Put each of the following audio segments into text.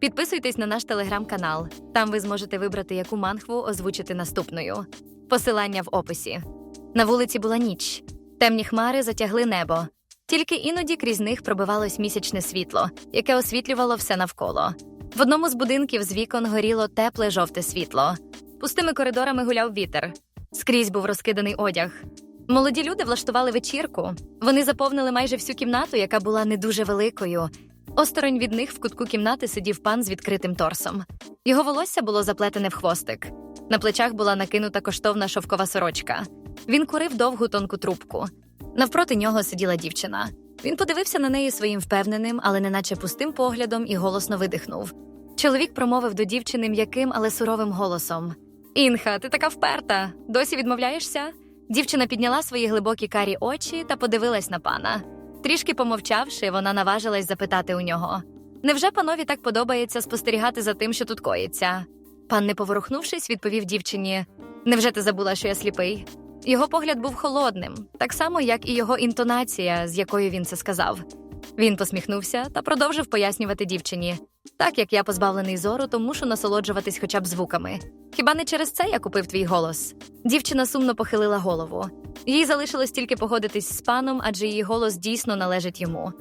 Підписуйтесь на наш телеграм-канал. Там ви зможете вибрати, яку манхву озвучити наступною. Посилання в описі. На вулиці була ніч. Темні хмари затягли небо. Тільки іноді крізь них пробивалось місячне світло, яке освітлювало все навколо. В одному з будинків з вікон горіло тепле жовте світло. Пустими коридорами гуляв вітер. Скрізь був розкиданий одяг. Молоді люди влаштували вечірку. Вони заповнили майже всю кімнату, яка була не дуже великою. Осторонь від них в кутку кімнати сидів пан з відкритим торсом. Його волосся було заплетене в хвостик. На плечах була накинута коштовна шовкова сорочка. Він курив довгу тонку трубку. Навпроти нього сиділа дівчина. Він подивився на неї своїм впевненим, але неначе пустим поглядом і голосно видихнув. Чоловік промовив до дівчини м'яким, але суровим голосом: Інха, ти така вперта. Досі відмовляєшся? Дівчина підняла свої глибокі карі очі та подивилась на пана. Трішки помовчавши, вона наважилась запитати у нього: Невже панові так подобається спостерігати за тим, що тут коїться? Пан, не поворухнувшись, відповів дівчині: Невже ти забула, що я сліпий? Його погляд був холодним, так само, як і його інтонація, з якою він це сказав. Він посміхнувся та продовжив пояснювати дівчині: так як я позбавлений зору, то мушу насолоджуватись хоча б звуками. Хіба не через це я купив твій голос? Дівчина сумно похилила голову. Їй залишилось тільки погодитись з паном, адже її голос дійсно належить йому.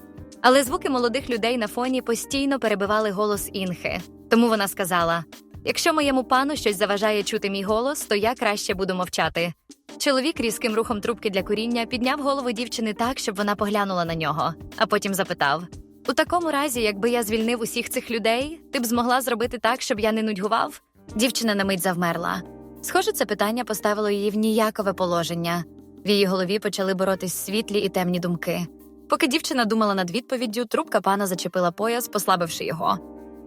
Але звуки молодих людей на фоні постійно перебивали голос інхи. Тому вона сказала: якщо моєму пану щось заважає чути мій голос, то я краще буду мовчати. Чоловік різким рухом трубки для куріння підняв голову дівчини так, щоб вона поглянула на нього, а потім запитав: У такому разі, якби я звільнив усіх цих людей, ти б змогла зробити так, щоб я не нудьгував? Дівчина на мить завмерла. Схоже, це питання поставило її в ніякове положення. В її голові почали боротись світлі і темні думки. Поки дівчина думала над відповіддю, трубка пана зачепила пояс, послабивши його.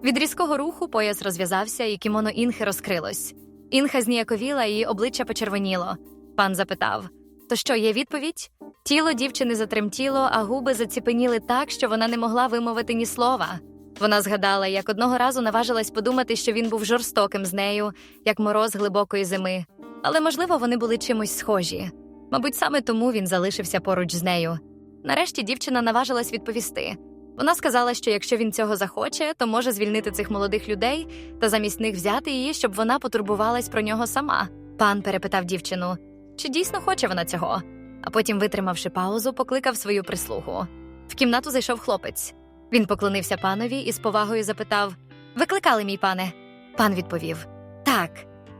Від різкого руху пояс розв'язався, і кімоно інхи розкрилось. Інха зніяковіла, її обличчя почервоніло. Пан запитав: То що, є відповідь? Тіло дівчини затремтіло, а губи заціпеніли так, що вона не могла вимовити ні слова. Вона згадала, як одного разу наважилась подумати, що він був жорстоким з нею, як мороз глибокої зими. Але, можливо, вони були чимось схожі. Мабуть, саме тому він залишився поруч з нею. Нарешті дівчина наважилась відповісти. Вона сказала, що якщо він цього захоче, то може звільнити цих молодих людей та замість них взяти її, щоб вона потурбувалась про нього сама. Пан перепитав дівчину, чи дійсно хоче вона цього. А потім, витримавши паузу, покликав свою прислугу. В кімнату зайшов хлопець. Він поклонився панові і з повагою запитав: Викликали, мій пане? Пан відповів: Так,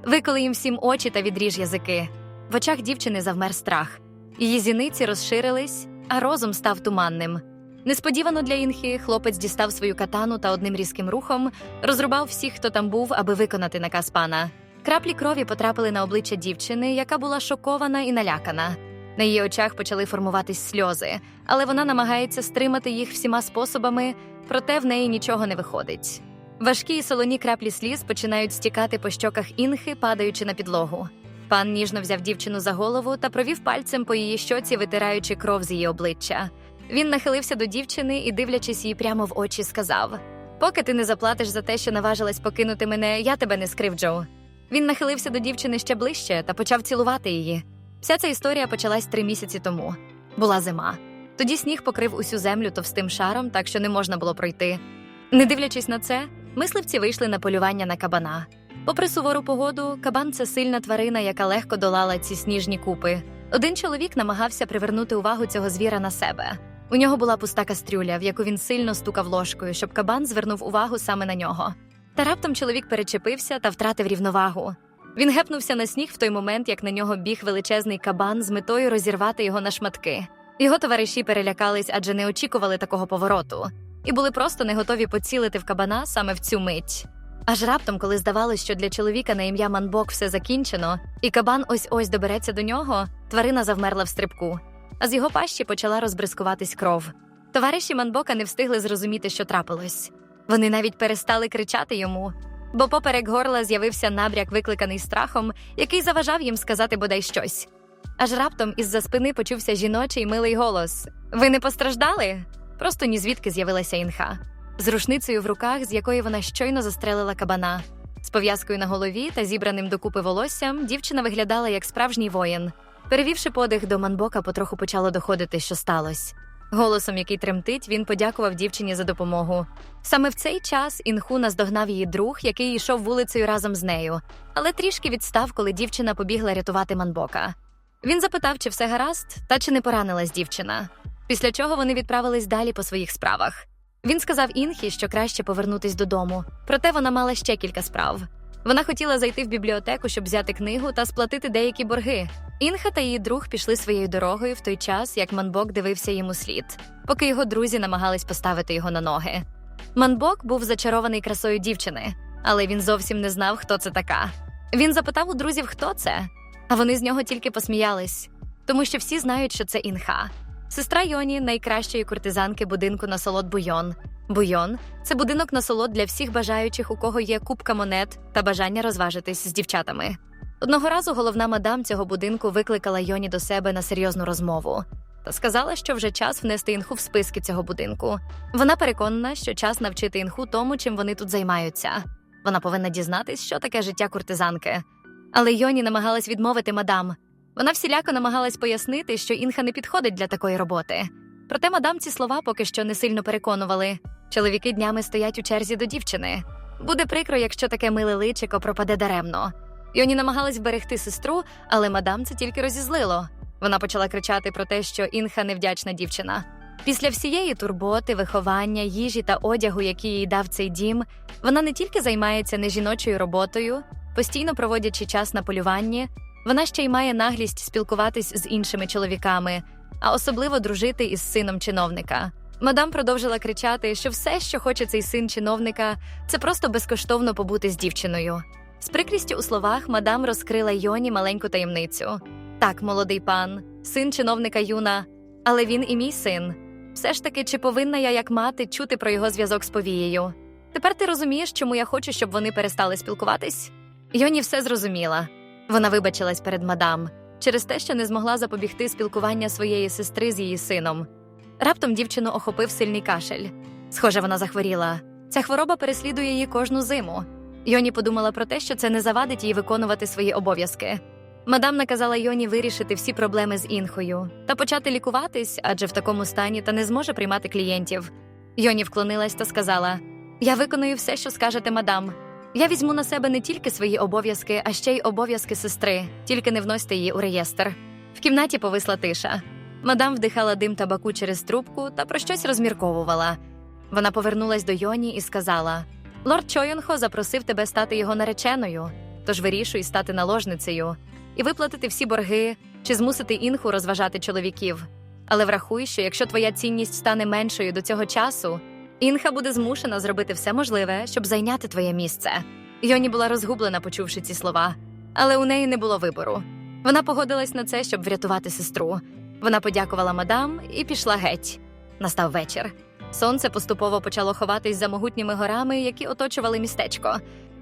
виколи їм всім очі та відріж язики. В очах дівчини завмер страх. Її зіниці розширились, а розум став туманним. Несподівано для інхи хлопець дістав свою катану та одним різким рухом розрубав всіх, хто там був, аби виконати наказ пана. Краплі крові потрапили на обличчя дівчини, яка була шокована і налякана. На її очах почали формуватись сльози, але вона намагається стримати їх всіма способами, проте в неї нічого не виходить. Важкі і солоні краплі сліз починають стікати по щоках інхи, падаючи на підлогу. Пан ніжно взяв дівчину за голову та провів пальцем по її щоці, витираючи кров з її обличчя. Він нахилився до дівчини і, дивлячись їй прямо в очі, сказав: Поки ти не заплатиш за те, що наважилась покинути мене, я тебе не скривджу. Він нахилився до дівчини ще ближче та почав цілувати її. Вся ця історія почалась три місяці тому. Була зима. Тоді сніг покрив усю землю товстим шаром, так що не можна було пройти. Не дивлячись на це, мисливці вийшли на полювання на кабана. Попри сувору погоду, кабан це сильна тварина, яка легко долала ці сніжні купи. Один чоловік намагався привернути увагу цього звіра на себе. У нього була пуста кастрюля, в яку він сильно стукав ложкою, щоб кабан звернув увагу саме на нього. Та раптом чоловік перечепився та втратив рівновагу. Він гепнувся на сніг в той момент, як на нього біг величезний кабан з метою розірвати його на шматки. Його товариші перелякались, адже не очікували такого повороту, і були просто не готові поцілити в кабана саме в цю мить. Аж раптом, коли здавалось, що для чоловіка на ім'я Манбок все закінчено, і кабан ось ось добереться до нього, тварина завмерла в стрибку, а з його пащі почала розбризкуватись кров. Товариші Манбока не встигли зрозуміти, що трапилось. Вони навіть перестали кричати йому, бо поперек горла з'явився набряк, викликаний страхом, який заважав їм сказати бодай щось. Аж раптом із-за спини почувся жіночий милий голос: Ви не постраждали? Просто ні звідки з'явилася інха. З рушницею в руках, з якої вона щойно застрелила кабана. З пов'язкою на голові та зібраним докупи волоссям, дівчина виглядала як справжній воїн. Перевівши подих до манбока, потроху почало доходити, що сталося. Голосом, який тремтить, він подякував дівчині за допомогу. Саме в цей час інху наздогнав її друг, який йшов вулицею разом з нею, але трішки відстав, коли дівчина побігла рятувати манбока. Він запитав, чи все гаразд, та чи не поранилась дівчина. Після чого вони відправились далі по своїх справах. Він сказав Інхі, що краще повернутись додому, проте вона мала ще кілька справ. Вона хотіла зайти в бібліотеку, щоб взяти книгу та сплатити деякі борги. Інха та її друг пішли своєю дорогою в той час, як Манбок дивився йому слід, поки його друзі намагались поставити його на ноги. Манбок був зачарований красою дівчини, але він зовсім не знав, хто це така. Він запитав у друзів, хто це, а вони з нього тільки посміялись, тому що всі знають, що це інха. Сестра Йоні найкращої куртизанки будинку насолод Буйон. Буйон це будинок насолод для всіх бажаючих, у кого є купка монет та бажання розважитись з дівчатами. Одного разу головна мадам цього будинку викликала Йоні до себе на серйозну розмову та сказала, що вже час внести інху в списки цього будинку. Вона переконана, що час навчити інху тому, чим вони тут займаються. Вона повинна дізнатись, що таке життя куртизанки. Але Йоні намагалась відмовити мадам. Вона всіляко намагалась пояснити, що інха не підходить для такої роботи. Проте мадам ці слова поки що не сильно переконували. Чоловіки днями стоять у черзі до дівчини. Буде прикро, якщо таке миле личико пропаде даремно. Йоні намагалась вберегти сестру, але мадам це тільки розізлило. Вона почала кричати про те, що інха невдячна дівчина. Після всієї турботи, виховання, їжі та одягу, які їй дав цей дім, вона не тільки займається нежіночою роботою, постійно проводячи час на полюванні, вона ще й має наглість спілкуватись з іншими чоловіками, а особливо дружити із сином чиновника. Мадам продовжила кричати, що все, що хоче цей син чиновника, це просто безкоштовно побути з дівчиною. З прикрістю у словах мадам розкрила Йоні маленьку таємницю. Так, молодий пан, син чиновника Юна, але він і мій син. Все ж таки, чи повинна я, як мати, чути про його зв'язок з повією? Тепер ти розумієш, чому я хочу, щоб вони перестали спілкуватись? Йоні все зрозуміла. Вона вибачилась перед мадам через те, що не змогла запобігти спілкування своєї сестри з її сином. Раптом дівчину охопив сильний кашель. Схоже, вона захворіла. Ця хвороба переслідує її кожну зиму. Йоні подумала про те, що це не завадить їй виконувати свої обов'язки. Мадам наказала Йоні вирішити всі проблеми з інхою та почати лікуватись, адже в такому стані та не зможе приймати клієнтів. Йоні вклонилась та сказала: Я виконую все, що скажете, мадам. Я візьму на себе не тільки свої обов'язки, а ще й обов'язки сестри, тільки не вносьте її у реєстр. В кімнаті повисла тиша. Мадам вдихала дим табаку через трубку та про щось розмірковувала. Вона повернулась до Йоні і сказала: Лорд Чойонхо запросив тебе стати його нареченою, тож вирішуй стати наложницею і виплатити всі борги чи змусити інху розважати чоловіків. Але врахуй, що якщо твоя цінність стане меншою до цього часу, інха буде змушена зробити все можливе, щоб зайняти твоє місце. Йоні була розгублена, почувши ці слова, але у неї не було вибору. Вона погодилась на це, щоб врятувати сестру. Вона подякувала мадам і пішла геть. Настав вечір. Сонце поступово почало ховатись за могутніми горами, які оточували містечко.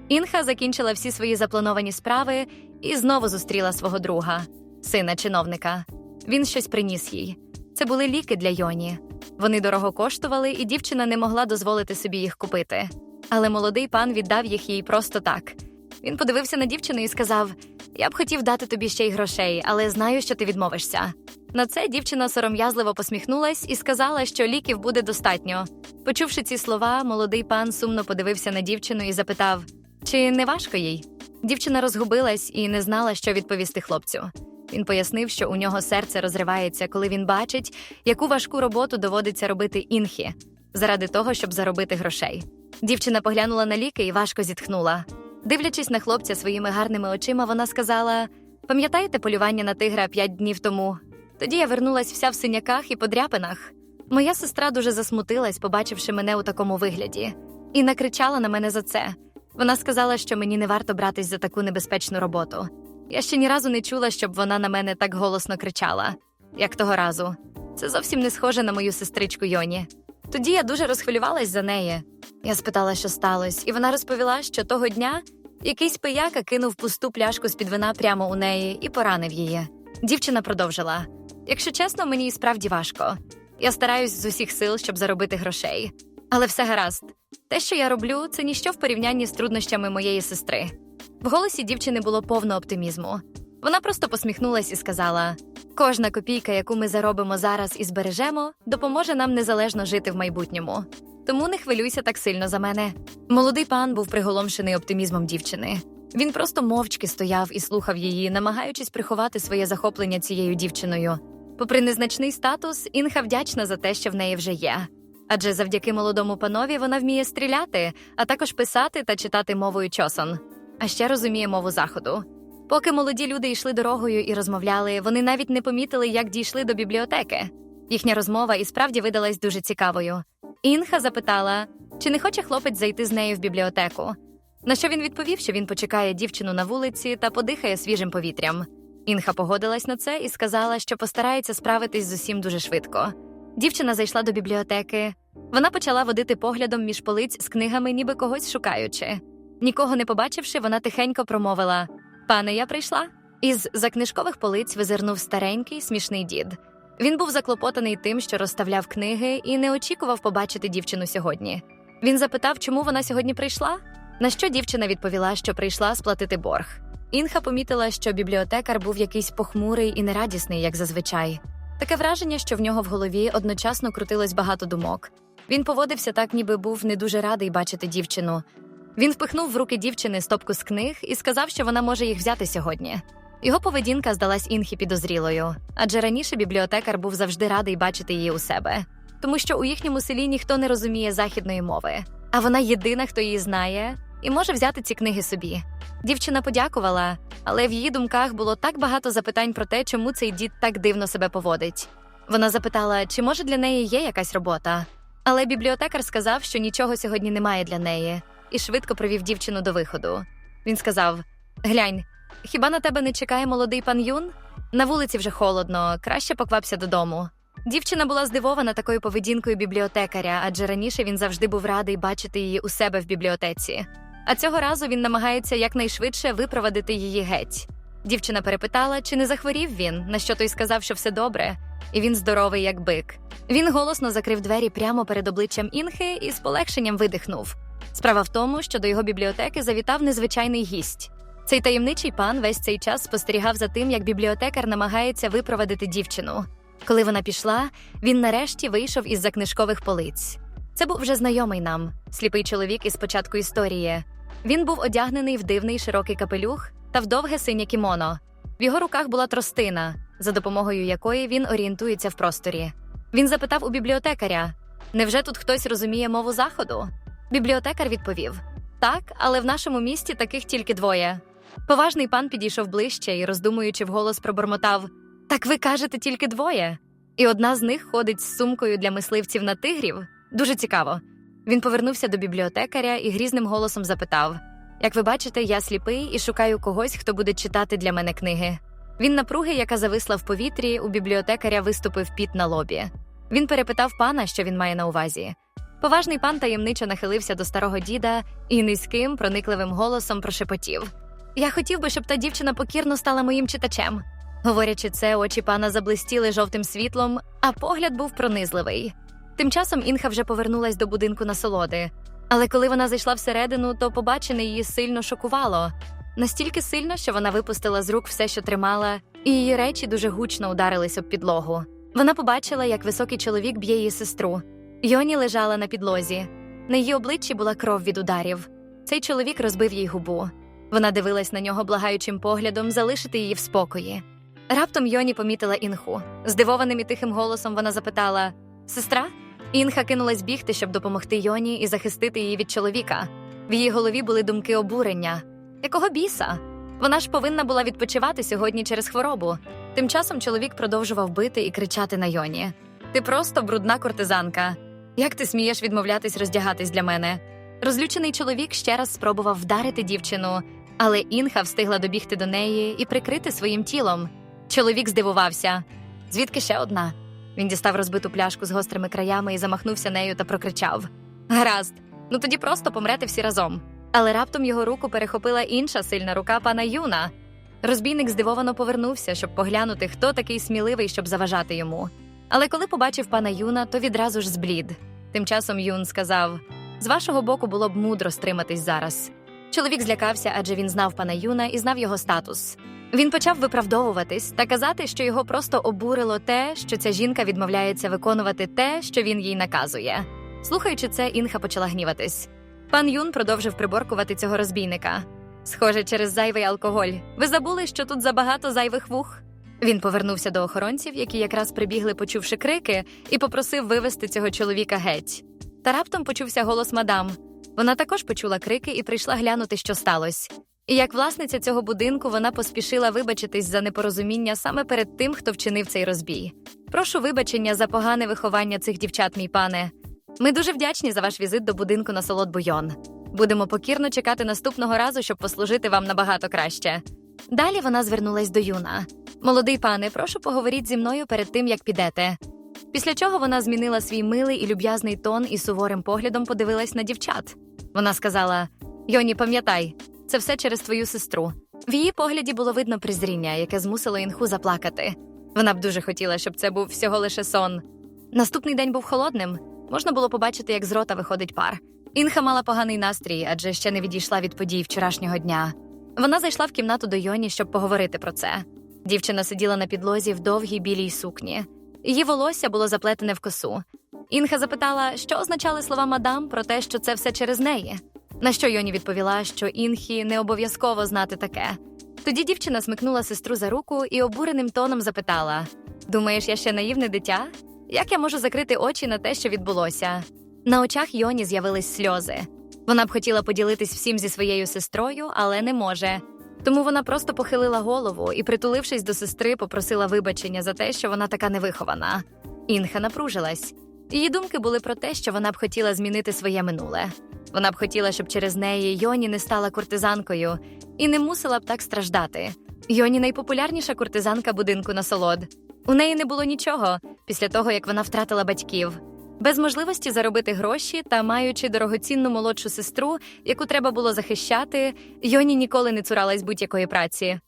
Інха закінчила всі свої заплановані справи і знову зустріла свого друга, сина чиновника. Він щось приніс їй. Це були ліки для Йоні. Вони дорого коштували, і дівчина не могла дозволити собі їх купити. Але молодий пан віддав їх їй просто так. Він подивився на дівчину і сказав: Я б хотів дати тобі ще й грошей, але знаю, що ти відмовишся. На це дівчина сором'язливо посміхнулась і сказала, що ліків буде достатньо. Почувши ці слова, молодий пан сумно подивився на дівчину і запитав: Чи не важко їй? Дівчина розгубилась і не знала, що відповісти хлопцю. Він пояснив, що у нього серце розривається, коли він бачить, яку важку роботу доводиться робити інхі заради того, щоб заробити грошей. Дівчина поглянула на ліки і важко зітхнула. Дивлячись на хлопця своїми гарними очима, вона сказала: Пам'ятаєте полювання на тигра п'ять днів тому? Тоді я вернулась вся в синяках і подряпинах. Моя сестра дуже засмутилась, побачивши мене у такому вигляді, і накричала на мене за це. Вона сказала, що мені не варто братись за таку небезпечну роботу. Я ще ні разу не чула, щоб вона на мене так голосно кричала, як того разу. Це зовсім не схоже на мою сестричку Йоні. Тоді я дуже розхвилювалась за неї. Я спитала, що сталося, і вона розповіла, що того дня якийсь пияка кинув пусту пляшку з під вина прямо у неї і поранив її. Дівчина продовжила: якщо чесно, мені і справді важко. Я стараюсь з усіх сил, щоб заробити грошей. Але все гаразд. Те, що я роблю, це ніщо в порівнянні з труднощами моєї сестри. В голосі дівчини було повно оптимізму. Вона просто посміхнулась і сказала: Кожна копійка, яку ми заробимо зараз і збережемо, допоможе нам незалежно жити в майбутньому. Тому не хвилюйся так сильно за мене. Молодий пан був приголомшений оптимізмом дівчини. Він просто мовчки стояв і слухав її, намагаючись приховати своє захоплення цією дівчиною. Попри незначний статус, Інха вдячна за те, що в неї вже є. Адже завдяки молодому панові вона вміє стріляти, а також писати та читати мовою чосон, а ще розуміє мову заходу. Поки молоді люди йшли дорогою і розмовляли, вони навіть не помітили, як дійшли до бібліотеки. Їхня розмова і справді видалась дуже цікавою. Інха запитала, чи не хоче хлопець зайти з нею в бібліотеку. На що він відповів, що він почекає дівчину на вулиці та подихає свіжим повітрям. Інха погодилась на це і сказала, що постарається справитись з усім дуже швидко. Дівчина зайшла до бібліотеки. Вона почала водити поглядом між полиць з книгами, ніби когось шукаючи. Нікого не побачивши, вона тихенько промовила: Пане, я прийшла. Із за книжкових полиць визирнув старенький смішний дід. Він був заклопотаний тим, що розставляв книги, і не очікував побачити дівчину сьогодні. Він запитав, чому вона сьогодні прийшла. На що дівчина відповіла, що прийшла сплатити борг. Інха помітила, що бібліотекар був якийсь похмурий і нерадісний, як зазвичай. Таке враження, що в нього в голові одночасно крутилось багато думок. Він поводився так, ніби був не дуже радий бачити дівчину. Він впихнув в руки дівчини стопку з книг і сказав, що вона може їх взяти сьогодні. Його поведінка здалась інхі підозрілою, адже раніше бібліотекар був завжди радий бачити її у себе, тому що у їхньому селі ніхто не розуміє західної мови, а вона єдина, хто її знає, і може взяти ці книги собі. Дівчина подякувала, але в її думках було так багато запитань про те, чому цей дід так дивно себе поводить. Вона запитала, чи може для неї є якась робота. Але бібліотекар сказав, що нічого сьогодні немає для неї, і швидко привів дівчину до виходу. Він сказав: Глянь, хіба на тебе не чекає молодий пан Юн? На вулиці вже холодно, краще поквапся додому. Дівчина була здивована такою поведінкою бібліотекаря, адже раніше він завжди був радий бачити її у себе в бібліотеці. А цього разу він намагається якнайшвидше випровадити її геть. Дівчина перепитала, чи не захворів він, на що той сказав, що все добре, і він здоровий, як бик. Він голосно закрив двері прямо перед обличчям Інхи і з полегшенням видихнув. Справа в тому, що до його бібліотеки завітав незвичайний гість. Цей таємничий пан весь цей час спостерігав за тим, як бібліотекар намагається випровадити дівчину. Коли вона пішла, він нарешті вийшов із за книжкових полиць. Це був вже знайомий нам, сліпий чоловік із початку історії. Він був одягнений в дивний широкий капелюх та в довге синє кімоно. В його руках була тростина, за допомогою якої він орієнтується в просторі. Він запитав у бібліотекаря: невже тут хтось розуміє мову заходу? Бібліотекар відповів: Так, але в нашому місті таких тільки двоє. Поважний пан підійшов ближче і, роздумуючи вголос, пробормотав: Так ви кажете тільки двоє. І одна з них ходить з сумкою для мисливців на тигрів. Дуже цікаво. Він повернувся до бібліотекаря і грізним голосом запитав: Як ви бачите, я сліпий і шукаю когось, хто буде читати для мене книги. Він напруги, яка зависла в повітрі, у бібліотекаря виступив піт на лобі. Він перепитав пана, що він має на увазі. Поважний пан таємничо нахилився до старого діда і низьким, проникливим голосом прошепотів: Я хотів би, щоб та дівчина покірно стала моїм читачем. Говорячи це, очі пана заблистіли жовтим світлом, а погляд був пронизливий. Тим часом Інха вже повернулась до будинку насолоди. Але коли вона зайшла всередину, то побачене її сильно шокувало настільки сильно, що вона випустила з рук все, що тримала, і її речі дуже гучно ударились об підлогу. Вона побачила, як високий чоловік б'є її сестру. Йоні лежала на підлозі. На її обличчі була кров від ударів. Цей чоловік розбив їй губу. Вона дивилась на нього благаючим поглядом залишити її в спокої. Раптом Йоні помітила інху. Здивованим і тихим голосом вона запитала: Сестра? Інха кинулась бігти, щоб допомогти Йоні і захистити її від чоловіка. В її голові були думки обурення. Якого біса? Вона ж повинна була відпочивати сьогодні через хворобу. Тим часом чоловік продовжував бити і кричати на Йоні: Ти просто брудна кортизанка. Як ти смієш відмовлятись роздягатись для мене? Розлючений чоловік ще раз спробував вдарити дівчину, але Інха встигла добігти до неї і прикрити своїм тілом. Чоловік здивувався. Звідки ще одна? Він дістав розбиту пляшку з гострими краями і замахнувся нею та прокричав: Гаразд, ну тоді просто помрете всі разом. Але раптом його руку перехопила інша сильна рука пана Юна. Розбійник здивовано повернувся, щоб поглянути, хто такий сміливий, щоб заважати йому. Але коли побачив пана Юна, то відразу ж зблід. Тим часом Юн сказав: з вашого боку було б мудро стриматись зараз. Чоловік злякався, адже він знав пана Юна і знав його статус. Він почав виправдовуватись та казати, що його просто обурило те, що ця жінка відмовляється виконувати те, що він їй наказує. Слухаючи це, Інха почала гніватись. Пан Юн продовжив приборкувати цього розбійника. Схоже, через зайвий алкоголь. Ви забули, що тут забагато зайвих вух? Він повернувся до охоронців, які якраз прибігли, почувши крики, і попросив вивести цього чоловіка геть. Та раптом почувся голос мадам. Вона також почула крики і прийшла глянути, що сталося. І як власниця цього будинку вона поспішила вибачитись за непорозуміння саме перед тим, хто вчинив цей розбій. Прошу вибачення за погане виховання цих дівчат, мій пане. Ми дуже вдячні за ваш візит до будинку на солод Буйон. Будемо покірно чекати наступного разу, щоб послужити вам набагато краще. Далі вона звернулась до юна. Молодий пане, прошу поговоріть зі мною перед тим, як підете. Після чого вона змінила свій милий і люб'язний тон і суворим поглядом подивилась на дівчат. Вона сказала: Йоні, пам'ятай, це все через твою сестру. В її погляді було видно презріння, яке змусило інху заплакати. Вона б дуже хотіла, щоб це був всього лише сон. Наступний день був холодним. Можна було побачити, як з рота виходить пар. Інха мала поганий настрій, адже ще не відійшла від подій вчорашнього дня. Вона зайшла в кімнату до Йоні, щоб поговорити про це. Дівчина сиділа на підлозі в довгій білій сукні. Її волосся було заплетене в косу. Інха запитала, що означали слова мадам про те, що це все через неї. На що Йоні відповіла, що інхі не обов'язково знати таке. Тоді дівчина смикнула сестру за руку і обуреним тоном запитала: Думаєш, я ще наївне дитя? Як я можу закрити очі на те, що відбулося? На очах Йоні з'явились сльози. Вона б хотіла поділитись всім зі своєю сестрою, але не може. Тому вона просто похилила голову і, притулившись до сестри, попросила вибачення за те, що вона така невихована. Інха напружилась. Її думки були про те, що вона б хотіла змінити своє минуле. Вона б хотіла, щоб через неї Йоні не стала куртизанкою і не мусила б так страждати. Йоні найпопулярніша куртизанка будинку на солод. У неї не було нічого після того, як вона втратила батьків. Без можливості заробити гроші та маючи дорогоцінну молодшу сестру, яку треба було захищати, Йоні ніколи не цуралась будь-якої праці.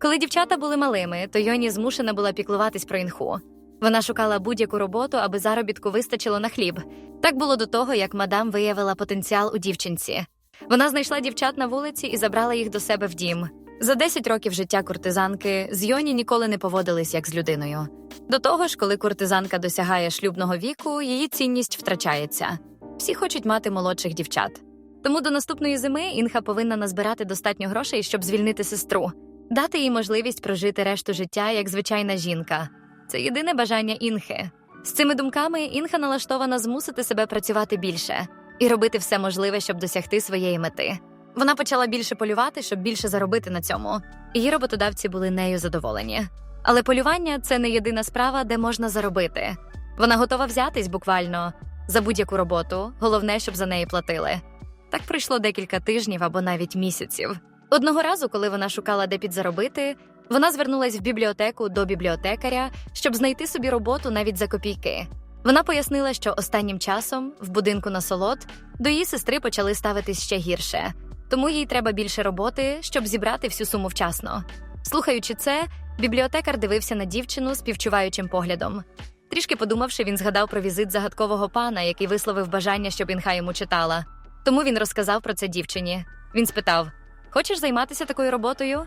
Коли дівчата були малими, то Йоні змушена була піклуватись про інху. Вона шукала будь-яку роботу, аби заробітку вистачило на хліб. Так було до того, як мадам виявила потенціал у дівчинці. Вона знайшла дівчат на вулиці і забрала їх до себе в дім. За 10 років життя куртизанки з Йоні ніколи не поводились як з людиною. До того ж, коли куртизанка досягає шлюбного віку, її цінність втрачається. Всі хочуть мати молодших дівчат. Тому до наступної зими інха повинна назбирати достатньо грошей, щоб звільнити сестру, дати їй можливість прожити решту життя як звичайна жінка. Це єдине бажання інхи. З цими думками інха налаштована змусити себе працювати більше і робити все можливе, щоб досягти своєї мети. Вона почала більше полювати, щоб більше заробити на цьому. Її роботодавці були нею задоволені. Але полювання це не єдина справа, де можна заробити. Вона готова взятись буквально за будь-яку роботу, головне, щоб за неї платили. Так пройшло декілька тижнів або навіть місяців. Одного разу, коли вона шукала де підзаробити, вона звернулась в бібліотеку до бібліотекаря, щоб знайти собі роботу навіть за копійки. Вона пояснила, що останнім часом в будинку на солод до її сестри почали ставитись ще гірше, тому їй треба більше роботи, щоб зібрати всю суму вчасно. Слухаючи це, бібліотекар дивився на дівчину співчуваючим поглядом. Трішки подумавши, він згадав про візит загадкового пана, який висловив бажання, щоб інха йому читала. Тому він розказав про це дівчині. Він спитав: Хочеш займатися такою роботою?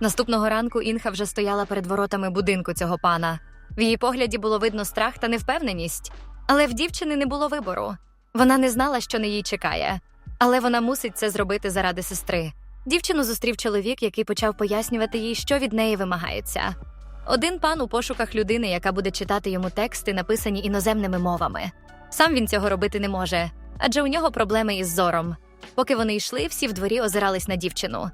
Наступного ранку інха вже стояла перед воротами будинку цього пана. В її погляді було видно страх та невпевненість, але в дівчини не було вибору. Вона не знала, що на їй чекає, але вона мусить це зробити заради сестри. Дівчину зустрів чоловік, який почав пояснювати їй, що від неї вимагається. Один пан у пошуках людини, яка буде читати йому тексти, написані іноземними мовами. Сам він цього робити не може, адже у нього проблеми із зором. Поки вони йшли, всі в дворі озирались на дівчину.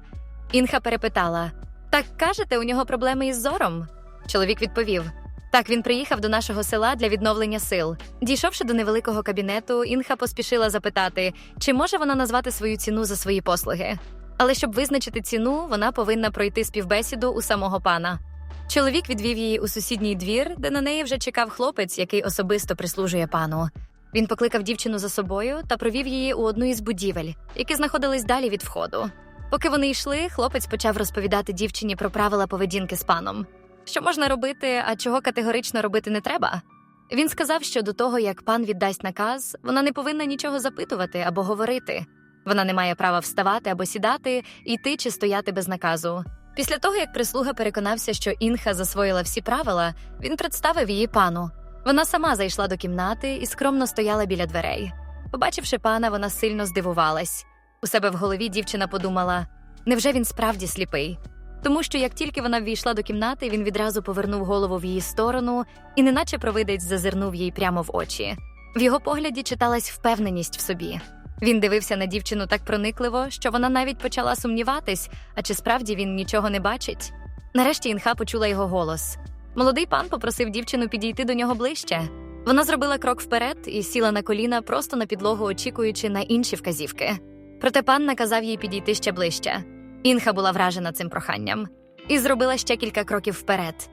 Інха перепитала: Так кажете, у нього проблеми із зором? Чоловік відповів: Так, він приїхав до нашого села для відновлення сил. Дійшовши до невеликого кабінету, Інха поспішила запитати, чи може вона назвати свою ціну за свої послуги. Але щоб визначити ціну, вона повинна пройти співбесіду у самого пана. Чоловік відвів її у сусідній двір, де на неї вже чекав хлопець, який особисто прислужує пану. Він покликав дівчину за собою та провів її у одну із будівель, які знаходились далі від входу. Поки вони йшли, хлопець почав розповідати дівчині про правила поведінки з паном. Що можна робити, а чого категорично робити не треба. Він сказав, що до того, як пан віддасть наказ, вона не повинна нічого запитувати або говорити. Вона не має права вставати або сідати, йти чи стояти без наказу. Після того, як прислуга переконався, що інха засвоїла всі правила, він представив її пану. Вона сама зайшла до кімнати і скромно стояла біля дверей. Побачивши пана, вона сильно здивувалась. У себе в голові дівчина подумала: невже він справді сліпий? Тому що як тільки вона ввійшла до кімнати, він відразу повернув голову в її сторону і, неначе провидець, зазирнув їй прямо в очі. В його погляді читалась впевненість в собі. Він дивився на дівчину так проникливо, що вона навіть почала сумніватись, а чи справді він нічого не бачить. Нарешті інха почула його голос. Молодий пан попросив дівчину підійти до нього ближче. Вона зробила крок вперед і сіла на коліна просто на підлогу, очікуючи на інші вказівки. Проте пан наказав їй підійти ще ближче. Інха була вражена цим проханням і зробила ще кілька кроків вперед.